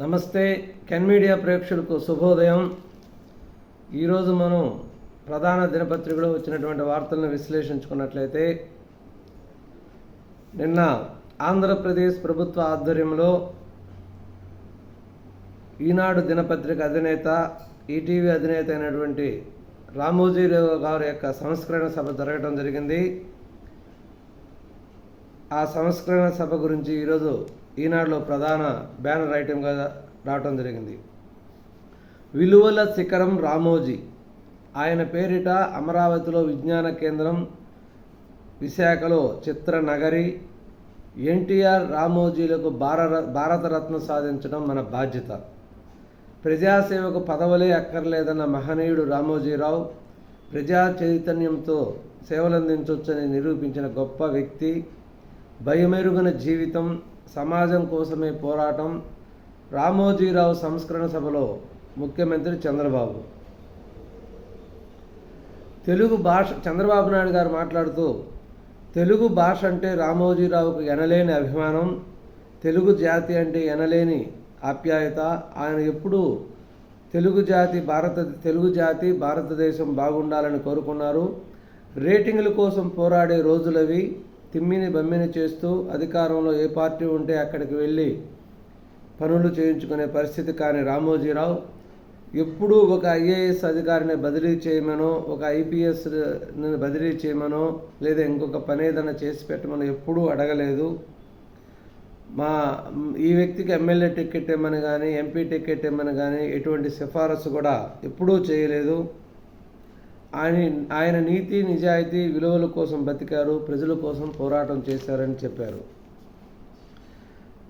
నమస్తే can media ప్రేక్షకులకు శుభోదయం. ఈరోజు మనం ప్రధాన దినపత్రికలో వచ్చినటువంటి వార్తలను విశ్లేషించుకున్నట్లయితే నిన్న ఆంధ్రప్రదేశ్ ప్రభుత్వ ఆధ్వర్యంలో ఈనాడు దినపత్రిక అధినేత ఈటీవీ అధినేత అయినటువంటి రామోజీరావు గారి యొక్క సంస్కరణ సభ జరగడం జరిగింది. ఆ సంస్కరణ సభ గురించి ఈరోజు ఈనాడులో ప్రధాన బ్యానర్ ఐటెంగా రావటం జరిగింది. విలువల శిఖరం రామోజీ. ఆయన పేరిట అమరావతిలో విజ్ఞాన కేంద్రం విశాఖలో చిత్రనగరి ఎన్టీఆర్ రామోజీలకు భారత భారతరత్న సాధించడం మన బాధ్యత. ప్రజాసేవకు పదవులే అక్కర్లేదన్న మహనీయుడు రామోజీరావు ప్రజా చైతన్యంతో సేవలందించవచ్చని నిరూపించిన గొప్ప వ్యక్తి. భయమెరుగిన జీవితం సమాజం కోసమే పోరాటం రామోజీరావు సంస్కరణ సభలో ముఖ్యమంత్రి చంద్రబాబు. తెలుగు భాష చంద్రబాబు నాయుడు గారు మాట్లాడుతూ తెలుగు భాష అంటే రామోజీరావుకు ఎనలేని అభిమానం తెలుగు జాతి అంటే ఎనలేని ఆప్యాయత ఆయన ఎప్పుడూ తెలుగు జాతి భారత తెలుగు జాతి భారతదేశం బాగుండాలని కోరుకున్నారు. రేటింగ్ల కోసం పోరాడే రోజులవి తిమ్మిని బమ్మిని చేస్తూ అధికారంలో ఏ పార్టీ ఉంటే అక్కడికి వెళ్ళి పనులు చేయించుకునే పరిస్థితి కాని రామోజీరావు ఎప్పుడూ ఒక ఐఏఎస్ అధికారిని బదిలీ చేయమనో ఒక ఐపీఎస్ బదిలీ చేయమనో లేదా ఇంకొక పని ఏదైనా చేసి పెట్టమనో ఎప్పుడూ అడగలేదు. మా ఈ వ్యక్తికి ఎమ్మెల్యే టికెట్ ఇమ్మని కానీ ఎంపీ టికెట్ ఇమ్మని కానీ ఎటువంటి సిఫారసు కూడా ఎప్పుడూ చేయలేదు. ఆయన ఆయన నీతి నిజాయితీ విలువల కోసం బతికారు ప్రజల కోసం పోరాటం చేశారని చెప్పారు.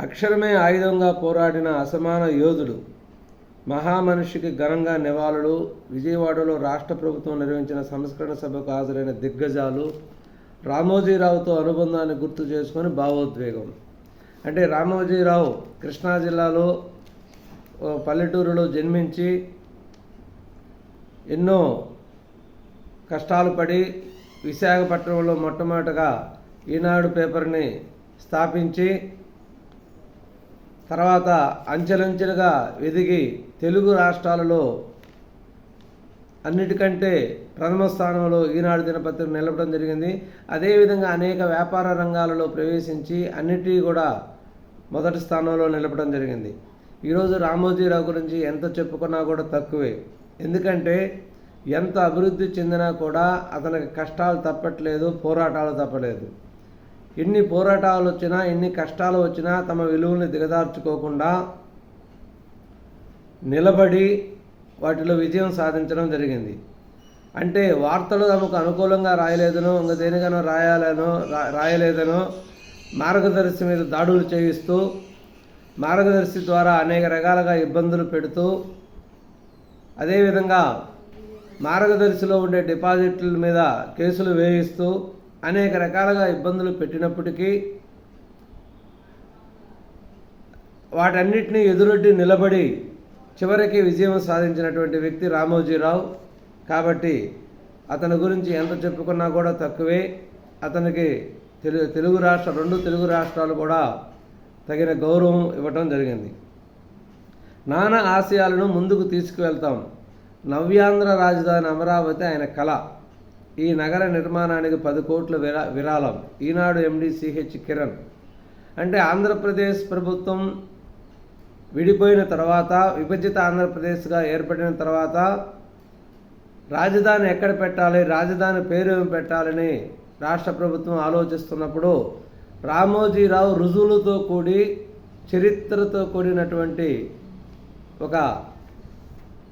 అక్షరమే ఆయుధంగా పోరాడిన అసమాన యోధుడు మహామనిషికి ఘనంగా నివాళులు విజయవాడలో రాష్ట్ర ప్రభుత్వం నిర్వహించిన సంస్కరణ సభకు హాజరైన దిగ్గజాలు రామోజీరావుతో అనుబంధాన్ని గుర్తు చేసుకొని భావోద్వేగం. అంటే రామోజీరావు కృష్ణా జిల్లాలో పల్లెటూరులో జన్మించి ఎన్నో కష్టాలు పడి విశాఖపట్నంలో మొట్టమొదటగా ఈనాడు పేపర్ని స్థాపించి తర్వాత అంచెలంచెలుగా ఎదిగి తెలుగు రాష్ట్రాలలో అన్నిటికంటే ప్రథమ స్థానంలో ఈనాడు దినపత్రిక నిలవడం జరిగింది. అదేవిధంగా అనేక వ్యాపార రంగాలలో ప్రవేశించి అన్నిటి కూడా మొదటి స్థానంలో నిలపడం జరిగింది. ఈరోజు రామోజీరావు గురించి ఎంత చెప్పుకున్నా కూడా తక్కువే. ఎందుకంటే ఎంత అభివృద్ధి చెందినా కూడా అతనికి కష్టాలు తప్పట్లేదు పోరాటాలు తప్పలేదు. ఎన్ని పోరాటాలు వచ్చినా ఎన్ని కష్టాలు వచ్చినా తమ విలువల్ని దిగదార్చుకోకుండా నిలబడి వాటిలో విజయం సాధించడం జరిగింది. అంటే వార్తలు తమకు అనుకూలంగా రాయలేదనో ఇంక దేనికనో రాయాలనో రా- రాయలేదనో మార్గదర్శి మీద దాడులు చేయిస్తూ మార్గదర్శి ద్వారా అనేక రకాలుగా ఇబ్బందులు పెడుతూ అదేవిధంగా మార్గదర్శిలో ఉండే డిపాజిట్ల మీద కేసులు వేయిస్తూ అనేక రకాలుగా ఇబ్బందులు పెట్టినప్పటికీ వాటన్నిటిని ఎదురొడ్డి నిలబడి చివరికి విజయం సాధించినటువంటి వ్యక్తి రామోజీరావు. కాబట్టి అతని గురించి ఎంత చెప్పుకున్నా కూడా తక్కువే. అతనికి తెలుగు తెలుగు రాష్ట్ర రెండు తెలుగు రాష్ట్రాలు కూడా తగిన గౌరవం ఇవ్వటం జరిగింది. నానా ఆశయాలను ముందుకు తీసుకువెళ్తాం. నవ్యాంధ్ర రాజధాని అమరావతి ఆయన కళ. ఈ నగర నిర్మాణానికి పది కోట్ల విరా విరాళం. Eenadu MD CH Kiran. అంటే ఆంధ్రప్రదేశ్ ప్రభుత్వం విడిపోయిన తర్వాత విభజిత ఆంధ్రప్రదేశ్గా ఏర్పడిన తర్వాత రాజధాని ఎక్కడ పెట్టాలి రాజధాని పేరు ఏమి పెట్టాలని రాష్ట్ర ప్రభుత్వం ఆలోచిస్తున్నప్పుడు రామోజీరావు రుజువులతో కూడి చరిత్రతో కూడినటువంటి ఒక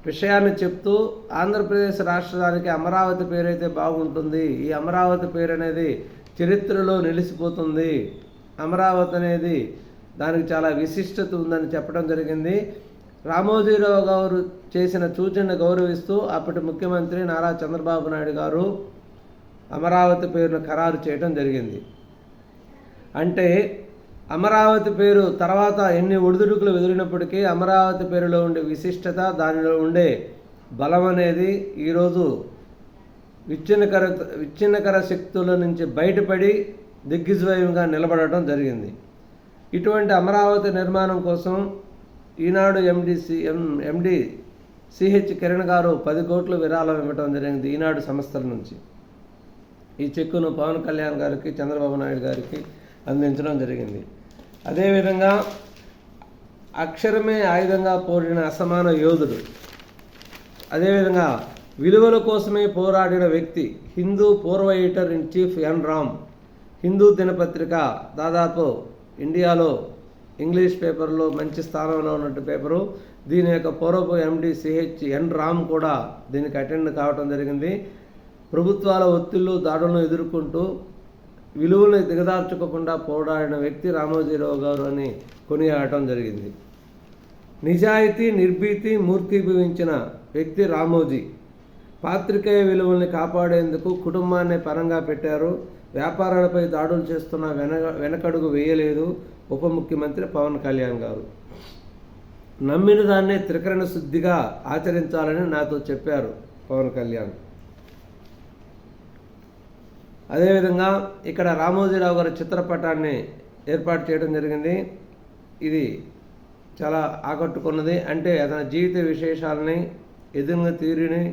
విషయాన్ని చెప్తూ ఆంధ్రప్రదేశ్ రాష్ట్రానికి అమరావతి పేరైతే బాగుంటుంది. ఈ అమరావతి పేరు అనేది చరిత్రలో నిలిచిపోతుంది అమరావతి అనేది దానికి చాలా విశిష్టత ఉందని చెప్పడం జరిగింది. రామోజీరావు గారు చేసిన సూచనను గౌరవిస్తూ అప్పటి ముఖ్యమంత్రి నారా చంద్రబాబు నాయుడు గారు అమరావతి పేరును ఖరారు చేయడం జరిగింది. అంటే అమరావతి పేరు తర్వాత ఎన్ని ఒడిదుడుకులు ఎదురినప్పటికీ అమరావతి పేరులో ఉండే విశిష్టత దానిలో ఉండే బలం అనేది ఈరోజు విచ్ఛిన్నకర విచ్ఛిన్నకర శక్తుల నుంచి బయటపడి దిగ్విజయంగా నిలబడటం జరిగింది. ఇటువంటి అమరావతి నిర్మాణం కోసం Eenadu MDC M MD CH Kiran గారు పది కోట్లు విరాళం ఇవ్వడం జరిగింది ఈనాడు సంస్థల నుంచి. ఈ చెక్కును పవన్ కళ్యాణ్ గారికి చంద్రబాబు నాయుడు గారికి అందించడం జరిగింది. అదేవిధంగా అక్షరమే ఆయుధంగా పోరిన అసమాన యోధుడు. అదేవిధంగా విలువల కోసమే పోరాడిన వ్యక్తి హిందూ పూర్వ editor in chief N Ram. Hindu దినపత్రిక దాదాపు ఇండియాలో ఇంగ్లీష్ పేపర్లో మంచి స్థానంలో ఉన్నట్టు పేపరు. దీని యొక్క పూర్వపు ఎండి సిహెచ్ ఎన్ రామ్ కూడా దీనికి అటెండ్ కావడం జరిగింది. ప్రభుత్వాల ఒత్తిళ్ళు దాడులను ఎదుర్కొంటూ విలువలు దిగదార్చుకోకుండా పోరాడిన వ్యక్తి రామోజీరావు గారు అని కొనియాడటం జరిగింది. నిజాయితీ నిర్భీతి మూర్తిభవించిన వ్యక్తి రామోజీ పాత్రికేయ విలువల్ని కాపాడేందుకు కుటుంబాన్ని పరంగా పెట్టారు. వ్యాపారాలపై దాడులు చేస్తున్న వెనక వెనకడుగు వేయలేదు ఉప ముఖ్యమంత్రి పవన్ కళ్యాణ్ గారు. నమ్మిన దాన్నే త్రికరణ శుద్ధిగా ఆచరించాలని నాతో చెప్పారు పవన్ కళ్యాణ్. అదేవిధంగా ఇక్కడ రామోజీరావు గారి చిత్రపటాన్ని ఏర్పాటు చేయడం జరిగింది. ఇది చాలా ఆకట్టుకున్నది. అంటే అతని జీవిత విశేషాలని ఎదురుగా తీరిని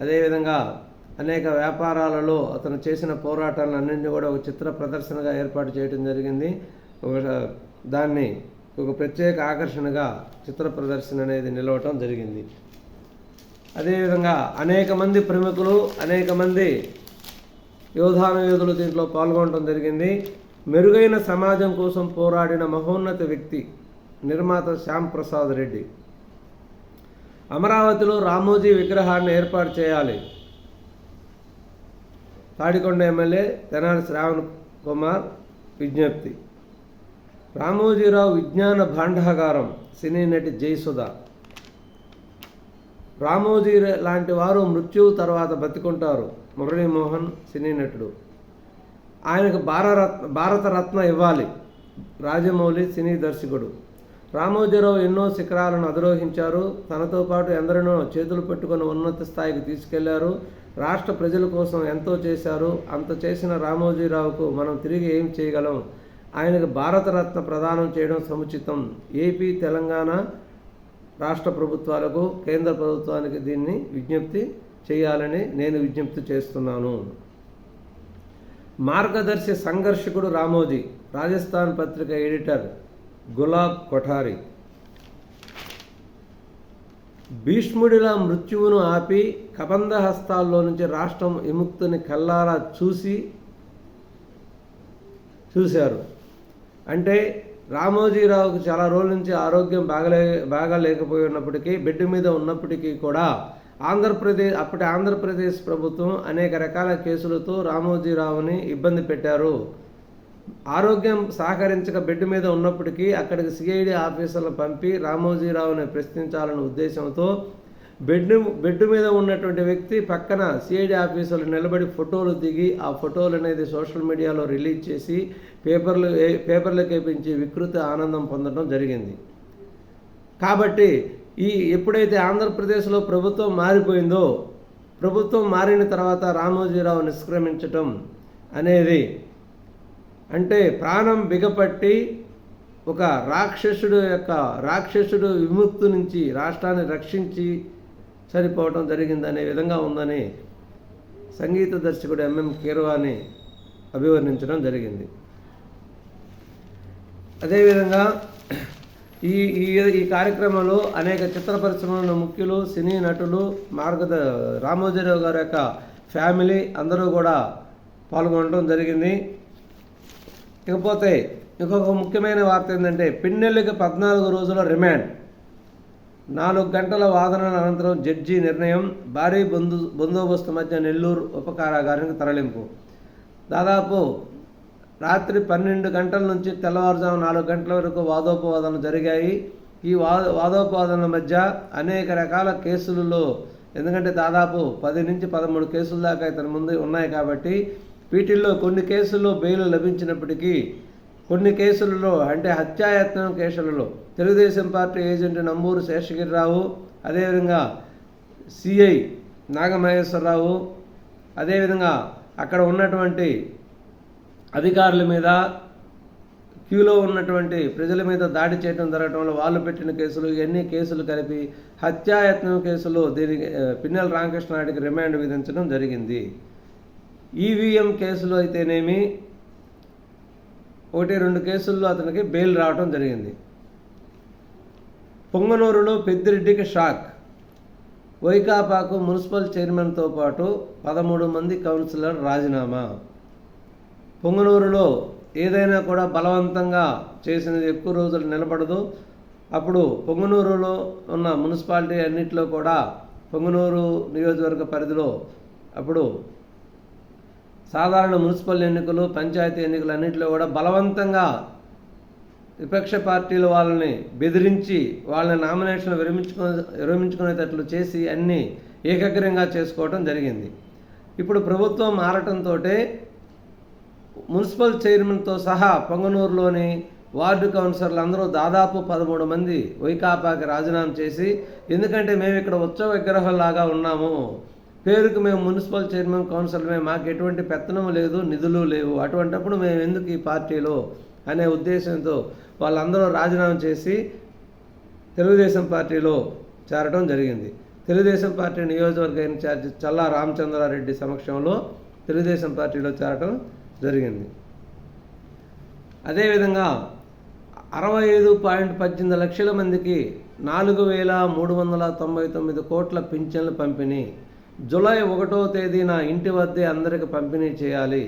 అదేవిధంగా అనేక వ్యాపారాలలో అతను చేసిన పోరాటాలన్నింటినీ కూడా ఒక చిత్ర ప్రదర్శనగా ఏర్పాటు చేయడం జరిగింది. ఒక దాన్ని ఒక ప్రత్యేక ఆకర్షణగా చిత్ర ప్రదర్శన అనేది నిలవటం జరిగింది. అదేవిధంగా అనేక మంది ప్రముఖులు అనేక మంది యోధాన యోధులు దీంట్లో పాల్గొనడం జరిగింది. మెరుగైన సమాజం కోసం పోరాడిన మహోన్నత వ్యక్తి నిర్మాత శ్యామ్ ప్రసాద్ రెడ్డి. అమరావతిలో రామోజీ విగ్రహాన్ని ఏర్పాటు చేయాలి. తాడికొండ ఎమ్మెల్యే తెనాలి శ్రావణ్ కుమార్ విజ్ఞప్తి. రామోజీరావు విజ్ఞాన భాండాగారం సినీ నటి జయసుధ. రామోజీ లాంటి వారు మృత్యువు తర్వాత బతికుంటారు. మురళీమోహన్ సినీ నటుడు. ఆయనకు భారతరత్న భారతరత్న ఇవ్వాలి. రాజమౌళి సినీ దర్శకుడు. రామోజీరావు ఎన్నో శిఖరాలను అధిరోహించారు. తనతో పాటు ఎందరినో చేతులు పెట్టుకుని ఉన్నత స్థాయికి తీసుకెళ్ళారు. రాష్ట్ర ప్రజల కోసం ఎంతో చేశారు. అంత చేసిన రామోజీరావుకు మనం తిరిగి ఏం చేయగలం? ఆయనకు భారతరత్న ప్రదానం చేయడం సముచితం. ఏపీ తెలంగాణ రాష్ట్ర ప్రభుత్వాలకు కేంద్ర ప్రభుత్వానికి దీన్ని విజ్ఞప్తి చేయాలని నేను విజ్ఞప్తి చేస్తున్నాను. మార్గదర్శి సంఘర్షకుడు రామోజీ రాజస్థాన్ పత్రిక ఎడిటర్ గులాబ్ కొఠారి. భీష్ముడిలా మృత్యువును ఆపి కబంధ హస్తాల్లో నుంచి రాష్ట్రం విముక్తిని కల్లారా చూసి చూశారు. అంటే రామోజీరావుకు చాలా రోజుల నుంచి ఆరోగ్యం బాగలే బాగా లేకపోయి ఉన్నప్పటికీ బెడ్ మీద ఉన్నప్పటికీ కూడా ఆంధ్రప్రదేశ్ అప్పటి ఆంధ్రప్రదేశ్ ప్రభుత్వం అనేక రకాల కేసులతో రామోజీరావుని ఇబ్బంది పెట్టారు. ఆరోగ్యం సహకరించక బెడ్ మీద ఉన్నప్పటికీ అక్కడికి సిఐడి ఆఫీసర్లు పంపి రామోజీరావుని ప్రశ్నించాలనే ఉద్దేశంతో బెడ్ బెడ్ మీద ఉన్నటువంటి వ్యక్తి పక్కన సిఐడి ఆఫీసర్లు నిలబడి ఫోటోలు దిగి ఆ ఫోటోలు అనేది సోషల్ మీడియాలో రిలీజ్ చేసి పేపర్లు పేపర్లకు వేపించి వికృత ఆనందం పొందడం జరిగింది. కాబట్టి ఈ ఎప్పుడైతే ఆంధ్రప్రదేశ్లో ప్రభుత్వం మారిపోయిందో ప్రభుత్వం మారిన తర్వాత రామోజీరావు నిష్క్రమించటం అనేది అంటే ప్రాణం బిగపట్టి ఒక రాక్షసుడు యొక్క రాక్షసుడు విముక్తి నుంచి రాష్ట్రాన్ని రక్షించి చనిపోవడం జరిగిందనే విధంగా ఉందని సంగీత దర్శకుడు ఎంఎం కీరవాణి అభివర్ణించడం జరిగింది. అదేవిధంగా ఈ ఈ ఈ కార్యక్రమంలో అనేక చిత్ర పరిశ్రమల ముఖ్యులు సినీ నటులు మార్గద రామోజీరావు గారి యొక్క ఫ్యామిలీ అందరూ కూడా పాల్గొనడం జరిగింది. ఇకపోతే ఇంకొక ముఖ్యమైన వార్త ఏంటంటే పిన్నెల్లికి పద్నాలుగు రోజుల రిమాండ్. నాలుగు గంటల వాదనల అనంతరం జడ్జి నిర్ణయం భారీ బందు బందోబస్తు మధ్య నెల్లూరు ఉపకారాగారానికి తరలింపు. దాదాపు రాత్రి పన్నెండు గంటల నుంచి తెల్లవారుజాము నాలుగు గంటల వరకు వాదోపవాదనలు జరిగాయి. ఈ వాద వాదోపవాదనల మధ్య అనేక రకాల కేసులలో ఎందుకంటే దాదాపు పది నుంచి పదమూడు కేసుల దాకా ఇతని ముందు ఉన్నాయి కాబట్టి వీటిల్లో కొన్ని కేసుల్లో బెయిల్ లభించినప్పటికీ కొన్ని కేసులలో అంటే హత్యాయత్నం కేసులలో తెలుగుదేశం పార్టీ ఏజెంట్ నంబూరు శేషగిరిరావు అదేవిధంగా సిఐ నాగమహేశ్వరరావు అదేవిధంగా అక్కడ ఉన్నటువంటి అధికారుల మీద క్యూలో ఉన్నటువంటి ప్రజల మీద దాడి చేయడం జరగడం వల్ల వాళ్ళు పెట్టిన కేసులు ఇవన్నీ కేసులు కలిపి హత్యాయత్నం కేసులో దీనికి ఆ, పిన్నెల రామకృష్ణారెడ్డికి రిమాండ్ విధించడం జరిగింది. ఈవీఎం కేసులో అయితేనేమి ఒకటి రెండు కేసుల్లో అతనికి బెయిల్ రావడం జరిగింది. పొంగనూరులో పెద్దిరెడ్డికి షాక్. వైకాపాకు మున్సిపల్ చైర్మన్తో పాటు పదమూడు మంది కౌన్సిలర్ రాజీనామా. పొంగనూరులో ఏదైనా కూడా బలవంతంగా చేసినది ఎక్కువ రోజులు నిలబడదు. అప్పుడు పొంగనూరులో ఉన్న మున్సిపాలిటీ అన్నింటిలో కూడా పొంగనూరు నియోజకవర్గ పరిధిలో అప్పుడు సాధారణ మున్సిపల్ ఎన్నికలు పంచాయతీ ఎన్నికలు అన్నింటిలో కూడా బలవంతంగా విపక్ష పార్టీల వాళ్ళని బెదిరించి వాళ్ళని నామినేషన్లు విరమించుకో విరమించుకునేటట్లు చేసి అన్నీ ఏకగ్రంగా చేసుకోవడం జరిగింది. ఇప్పుడు ప్రభుత్వం మారటంతో మున్సిపల్ చైర్మన్తో సహా పొంగనూరులోని వార్డు కౌన్సిలర్లు అందరూ దాదాపు పదమూడు మంది వైకాపాకి రాజీనామా చేసి ఎందుకంటే మేము ఇక్కడ ఉత్సవ విగ్రహంలాగా ఉన్నాము పేరుకు మేము మున్సిపల్ చైర్మన్ కౌన్సిలర్మే మాకు ఎటువంటి పెత్తనం లేదు నిధులు లేవు. అటువంటప్పుడు మేము ఎందుకు ఈ పార్టీలో అనే ఉద్దేశంతో వాళ్ళందరూ రాజీనామా చేసి తెలుగుదేశం పార్టీలో చేరడం జరిగింది. తెలుగుదేశం పార్టీ నియోజకవర్గ ఇన్ఛార్జ్ చల్లా రామచంద్రారెడ్డి సమక్షంలో తెలుగుదేశం పార్టీలో చేరటం జరిగింది. అదేవిధంగా అరవై ఐదు పాయింట్ పద్దెనిమిది లక్షల మందికి నాలుగు వేల మూడు వందల తొంభై తొమ్మిది కోట్ల పింఛన్లు పంపిణీ జూలై ఒకటో తేదీన ఇంటి వద్దే అందరికి పంపిణీ చేయాలి.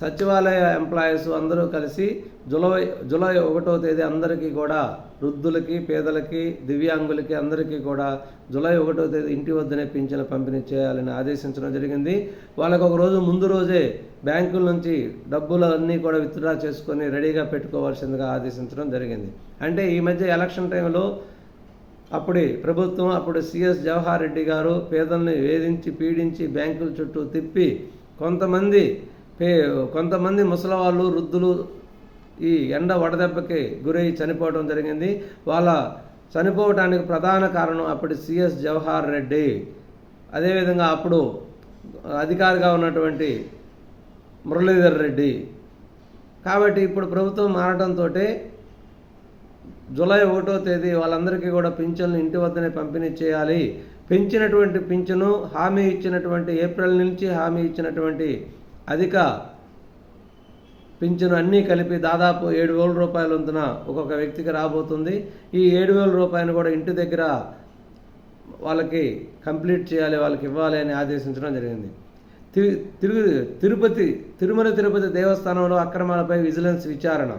సచివాలయ ఎంప్లాయీస్ అందరూ కలిసి జులై జూలై ఒకటో తేదీ అందరికీ కూడా వృద్ధులకి పేదలకి దివ్యాంగులకి అందరికీ కూడా జూలై ఒకటో తేదీ ఇంటి వద్దనే పింఛను పంపిణీ చేయాలని ఆదేశించడం జరిగింది. వాళ్ళకు ఒక రోజు ముందు రోజే బ్యాంకుల నుంచి డబ్బులు అన్నీ కూడా విత్డ్రా చేసుకొని రెడీగా పెట్టుకోవాల్సిందిగా ఆదేశించడం జరిగింది. అంటే ఈ మధ్య ఎలక్షన్ టైంలో అప్పుడే ప్రభుత్వం అప్పుడు సిఎస్ జవహర్ రెడ్డి గారు పేదల్ని వేధించి పీడించి బ్యాంకుల చుట్టూ తిప్పి కొంతమంది పే కొంతమంది ముసలవాళ్ళు వృద్ధులు ఈ ఎండ వడదెబ్బకి గురై చనిపోవడం జరిగింది. వాళ్ళ చనిపోవడానికి ప్రధాన కారణం అప్పటి సిఎస్ జవహర్ రెడ్డి. అదేవిధంగా అప్పుడు అధికారిగా ఉన్నటువంటి మురళీధర్ రెడ్డి. కాబట్టి ఇప్పుడు ప్రభుత్వం మారడంతో జూలై ఒకటో తేదీ వాళ్ళందరికీ కూడా పింఛన్లు ఇంటి వద్దనే పంపిణీ చేయాలి. పెంచినటువంటి పింఛను హామీ ఇచ్చినటువంటి ఏప్రిల్ నుంచి హామీ ఇచ్చినటువంటి అధిక పింఛను అన్నీ కలిపి దాదాపు ఏడు వేల రూపాయల వంతున ఒక్కొక్క వ్యక్తికి రాబోతుంది. ఈ ఏడు వేల రూపాయలు కూడా ఇంటి దగ్గర వాళ్ళకి కంప్లీట్ చేయాలి వాళ్ళకి ఇవ్వాలి అని ఆదేశించడం జరిగింది. తిరుగు తిరుపతి తిరుమల తిరుపతి దేవస్థానంలో అక్రమాలపై విజిలెన్స్ విచారణ.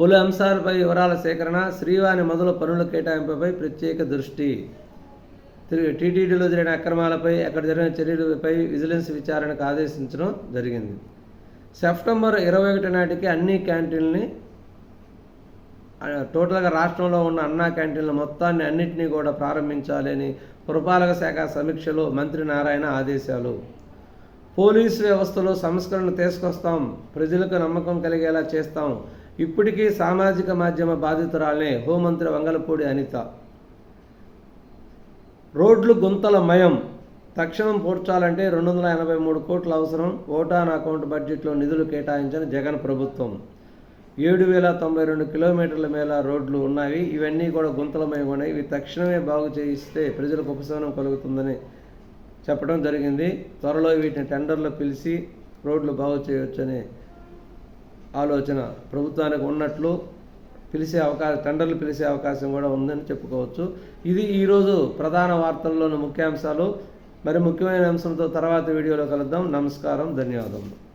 పలు అంశాలపై వివరాల సేకరణ శ్రీవారి మొదలు పనుల కేటాయింపుపై ప్రత్యేక దృష్టి. తిరిగి టీటీడీలో జరిగిన అక్రమాలపై అక్కడ జరిగిన చర్యలపై విజిలెన్స్ విచారణకు ఆదేశించడం జరిగింది. సెప్టెంబర్ ఇరవై ఒకటి నాటికి అన్ని క్యాంటీన్ని టోటల్గా రాష్ట్రంలో ఉన్న అన్నా క్యాంటీన్ల మొత్తాన్ని అన్నింటినీ కూడా ప్రారంభించాలని పురపాలక శాఖ సమీక్షలో మంత్రి నారాయణ ఆదేశాలు. పోలీసు వ్యవస్థలో సంస్కరణ తీసుకొస్తాం. ప్రజలకు నమ్మకం కలిగేలా చేస్తాం. ఇప్పటికీ సామాజిక మాధ్యమ బాధితురాలే హోంమంత్రి వంగలపూడి అనిత. రోడ్లు గుంతల మయం. తక్షణం పూడ్చాలంటే రెండు వందల ఎనభై మూడు కోట్ల అవసరం. ఓటాన్ అకౌంట్ బడ్జెట్లో నిధులు కేటాయించిన జగన్ ప్రభుత్వం. ఏడు వేల తొంభై రెండు కిలోమీటర్ల మేర రోడ్లు ఉన్నాయి. ఇవన్నీ కూడా గుంతలమై ఉన్నాయి ఇవి తక్షణమే బాగు చేయిస్తే ప్రజలకు ఉపశమనం కలుగుతుందని చెప్పడం జరిగింది. త్వరలో వీటిని టెండర్లు పిలిచి రోడ్లు బాగు చేయవచ్చని ఆలోచన. ప్రభుత్వానికి ఉన్నట్లు పిలిచే అవకాశం టెండర్లు పిలిచే అవకాశం కూడా ఉందని చెప్పుకోవచ్చు. ఇది ఈరోజు ప్రధాన వార్తల్లోని ముఖ్యాంశాలు. మరి ముఖ్యమైన అంశంతో తర్వాత వీడియోలో కలుద్దాం. నమస్కారం ధన్యవాదములు.